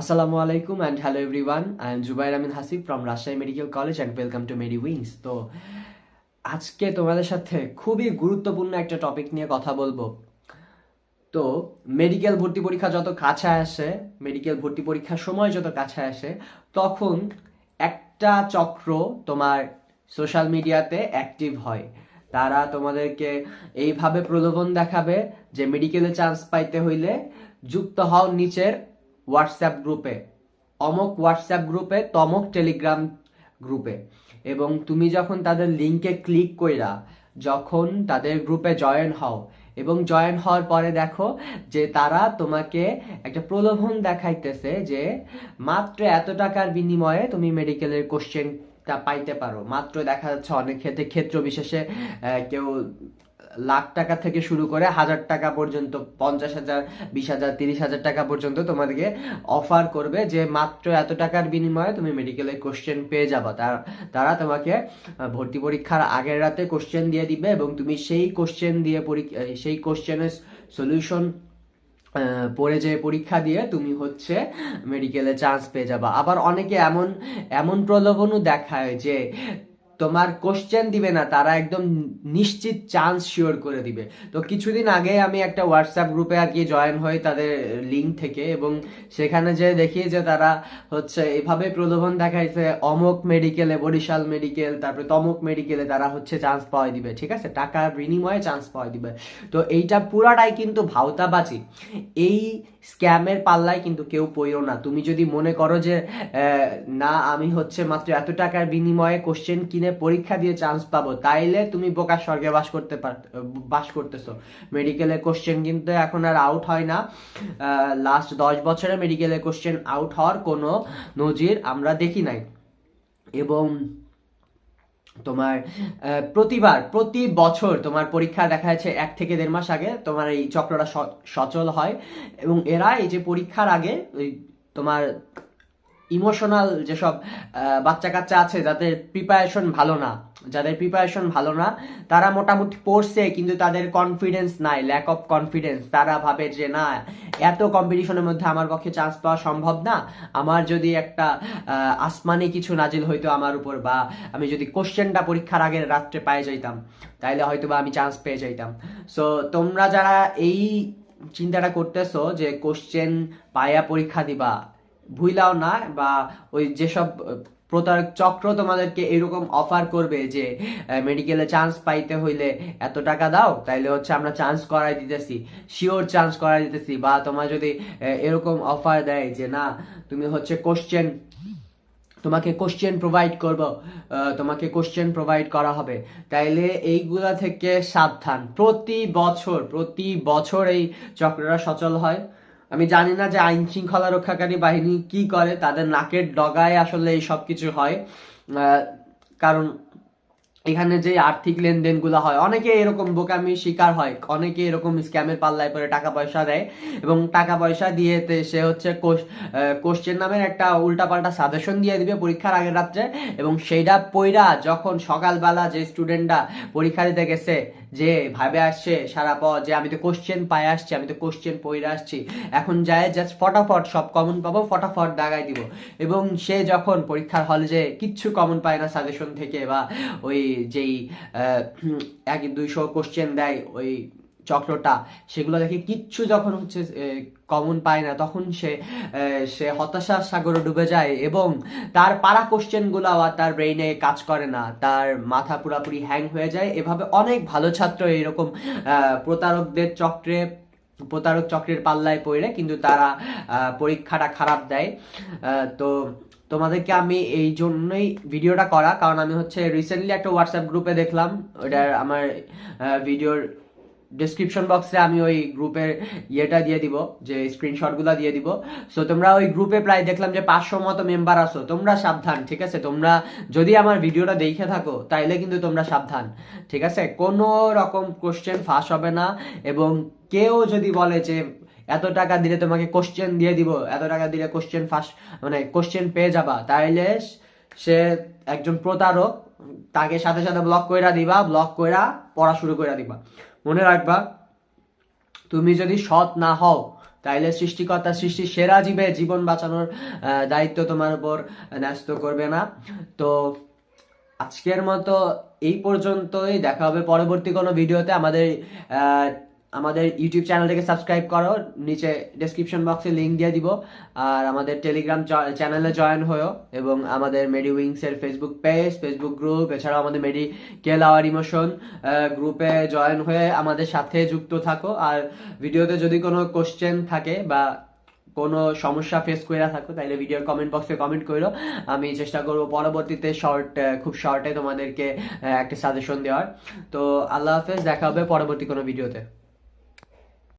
Assalamu আলাইকুম and hello everyone. I am Zubair Amin Hasib from Rajshahi Medical College and welcome to Medi Wings. তো আজকে তোমাদের সাথে খুবই গুরুত্বপূর্ণ একটা টপিক নিয়ে কথা বলব তো মেডিকেল ভর্তি পরীক্ষা যত কাছে আসে মেডিকেল ভর্তি পরীক্ষার সময় যত কাছে আসে, তখন একটা চক্র তোমার সোশ্যাল মিডিয়াতে অ্যাক্টিভ হয় তারা তোমাদেরকে এইভাবে প্রলোভন দেখাবে যে মেডিকেলে চান্স পাইতে হইলে যুক্ত হও নিচের হোয়াটসঅ্যাপ গ্রুপে। অমক হোয়াটসঅ্যাপ গ্রুপে, তমক টেলিগ্রাম গ্রুপে। এবং তুমি যখন তাদের লিঙ্কে ক্লিক কইরা যখন তাদের গ্রুপে জয়েন হও, এবং জয়েন হওয়ার পরে দেখো যে তারা তোমাকে একটা প্রলোভন দেখাইতেছে যে মাত্র এত টাকার বিনিময়ে তুমি মেডিকেলের কোশ্চেনটা পাইতে পারো। মাত্র দেখা যাচ্ছে অনেক ক্ষেত্রে, ক্ষেত্র বিশেষে কেউ লাখ টাকা থেকে শুরু করে হাজার টাকা পর্যন্ত, পঞ্চাশ হাজার, বিশ হাজার, তিরিশ হাজার টাকা পর্যন্ত তোমাদেরকে অফার করবে যে মাত্র এত টাকার বিনিময়ে তুমি মেডিকেলে কোশ্চেন পেয়ে যাবা। তার তোমাকে ভর্তি পরীক্ষার আগের রাতে কোশ্চেন দিয়ে দিবে এবং তুমি সেই কোশ্চেন দিয়ে পরীক্ষা সেই কোশ্চেনের সলিউশন পড়ে যে পরীক্ষা দিয়ে তুমি হচ্ছে মেডিকেলে চান্স পেয়ে যাবা। আবার অনেকে এমন এমন প্রলোভনও দেখায় যে তোমার কোশ্চেন দিবে না, তারা একদম নিশ্চিত চান্স শিওর করে দিবে। তো কিছুদিন আগে আমি একটা হোয়াটসঅ্যাপ গ্রুপে আর কি জয়েন হই তাদের লিঙ্ক থেকে এবং সেখানে যে দেখি যে তারা হচ্ছে এভাবে প্রলোভন দেখাইছে, অমক মেডিকেলে বরিশাল মেডিকেল তারপরে তমক মেডিকেলে তারা হচ্ছে চান্স পাওয়াই দিবে, ঠিক আছে? টাকার বিনিময়ে চান্স পাওয়া দিবে। তো এইটা পুরাটাই কিন্তু ভাওতাবাজি। এই স্ক্যামের পাল্লায় কিন্তু কেউ পইরো না। তুমি যদি মনে করো যে না, আমি হচ্ছে মাত্র এত টাকার বিনিময়ে কোশ্চেন কিনে পরীক্ষা দিয়ে চান্স পাবো। তাইলে তুমি বোকার স্বর্গে বাস করতে পার, বাস করতেছো। মেডিকেলে কোশ্চেন কিন্তু এখন আর আউট হয় না। লাস্ট দশ বছরে মেডিকেলে কোশ্চেন আউট হওয়ার কোনো নজির আমরা দেখি নাই। এবং তোমার প্রতিবার, প্রতি বছর তোমার পরীক্ষা দেখা যাচ্ছে এক থেকে দেড় মাস আগে তোমার এই চক্রটা সচল হয়। এবং এরা এই যে পরীক্ষার আগে ওই তোমার ইমোশনাল যেসব বাচ্চা কাচ্চা আছে, যাদের প্রিপারেশন ভালো না, যাদের প্রিপারেশন ভালো না, তারা মোটামুটি পড়ছে, কিন্তু তাদের কনফিডেন্স নাই ল্যাক অফ কনফিডেন্স তারা ভাবে যে, না, এত কম্পিটিশনের মধ্যে আমার পক্ষে চান্স পাওয়া সম্ভব না। আমার যদি একটা আসমানি কিছু নাজিল হইতো আমার উপর, বা আমি যদি কোশ্চেনটা পরীক্ষার আগের রাত্রে পায়ে যাইতাম, তাইলে হয়তো বা আমি চান্স পেয়ে যাইতাম। সো তোমরা যারা এই চিন্তাটা করতেছো যে, কোশ্চেন পায়া পরীক্ষা দিবা ভুইলাও না বা ওই যেসব প্রতারক চক্র তোমাদেরকে এরকম অফার করবে যে মেডিকেলে চান্স পাইতে হইলে এত টাকা দাও, তাইলে হচ্ছে আমরা চান্স করাই দিতেছি। শিওর চান্স করাই দিতেছি বা তোমার যদি এরকম অফার দেয় যে না, তুমি হচ্ছে কোশ্চেন তোমাকে কোশ্চেন প্রোভাইড করব তোমাকে কোশ্চেন প্রোভাইড করা হবে, তাইলে এইগুলা থেকে সাবধান। প্রতি বছর প্রতি বছর এই চক্রটা সচল হয়। আমি জানি না যে আইন শৃঙ্খলা রক্ষাকারী বাহিনী কি করে, তাদের নাকের ডগায় আসলে এই সব কিছু হয় কারণ এখানে যে আর্থিক লেনদেনগুলো হয়, অনেকে এরকম বোকামি শিকার হয়, অনেকে এরকম স্ক্যামের পাল্লায় পরে টাকা পয়সা দেয় এবং টাকা পয়সা দিয়ে সে হচ্ছে কোশ্চেন নামের একটা উল্টাপাল্টা সাজেশন দিয়ে দিবে পরীক্ষার আগের রাত্রে এবং সেইটা পইরা যখন সকালবেলা যে স্টুডেন্টরা পরীক্ষা দিতে গেছে যে ভাবে আসছে সারা পর যে আমি তো কোশ্চেন পায়ে আসছি, আমি তো কোশ্চেন পইরা আসছি, এখন যায় জাস্ট ফটাফট সব কমন পাবো, ফটাফট দাগাই দিব এবং সে যখন পরীক্ষার হলে যে কিচ্ছু কমন পায় না সাজেশন থেকে বা ওই যেই এক দুইশো কোশ্চেন দেয় ওই চক্রটা, সেগুলো দেখে কিচ্ছু যখন হচ্ছে কমন পায় না, তখন সে সে হতাশার সাগরে ডুবে যায় এবং তার পারা কোশ্চেনগুলো আর তার ব্রেইনে কাজ করে না, তার মাথা পুরাপুরি হ্যাং হয়ে যায়। এভাবে অনেক ভালো ছাত্র এরকম প্রতারকদের চক্রে প্রতারক চক্রের পাল্লায় পড়ে, কিন্তু তারা পরীক্ষাটা খারাপ দেয়। তো তোমাদেরকে আমি এই জন্যই ভিডিওটা করা, কারণ আমি হচ্ছে রিসেন্টলি একটা হোয়াটসঅ্যাপ গ্রুপে দেখলাম, ওটার আমার ভিডিওর ডিসক্রিপশন বক্সে আমি ওই গ্রুপের ইয়েটা দিয়ে দিব, যে স্ক্রিনশটগুলো দিয়ে দিব। সো তোমরা ওই গ্রুপে প্রায় দেখলাম যে পাঁচশো মতো মেম্বার আসো তোমরা সাবধান, ঠিক আছে? তোমরা যদি আমার ভিডিওটা দেখে থাকো, তাইলে কিন্তু তোমরা সাবধান, ঠিক আছে? কোনো রকম কোশ্চেন ফাঁস হবে না, এবং কেউ যদি বলে যে এত টাকা দিলে তোমাকে কোশ্চেন দিয়ে দিব, এত টাকা দিলে কোশ্চেন ফাঁস মানে কোশ্চেন পেয়ে যাবা, তাইলে সে একজন প্রতারক, তাকে সাথে সাথে ব্লক কইরা দিবা ব্লক কইরা পড়া শুরু কইরা দিবা। মনে রাখবা, তুমি যদি সৎ না হও, তাইলে সৃষ্টিকর্তা সৃষ্টি সেরা জীবে জীবন বাঁচানোর দায়িত্ব তোমার উপর ন্যস্ত করবে না। তো আজকের মতো এই পর্যন্তই। দেখা হবে পরবর্তী কোনো ভিডিওতে। আমাদের আমাদের ইউটিউব চ্যানেলটাকে সাবস্ক্রাইব করো, নিচে ডেসক্রিপশন বক্সে লিংক দিয়ে দিব। আর আমাদের টেলিগ্রাম চ্যানেলে জয়েন হয়েও এবং আমাদের মেডি উইংসের ফেসবুক পেজ ফেসবুক গ্রুপ এছাড়াও আমাদের মেডি কেল আওয়ার ইমোশন গ্রুপে জয়েন হয়ে আমাদের সাথে যুক্ত থাকো। আর ভিডিওতে যদি কোনো কোশ্চেন থাকে বা কোনো সমস্যা ফেস করে থাকো তাহলে ভিডিওর কমেন্ট বক্সে কমেন্ট করো আমি চেষ্টা করব পরবর্তীতে শর্ট খুব শর্টে তোমাদেরকে একটা সাজেশন দেওয়ার। তো আল্লাহ হাফেজ, দেখা হবে পরবর্তী কোনো ভিডিওতে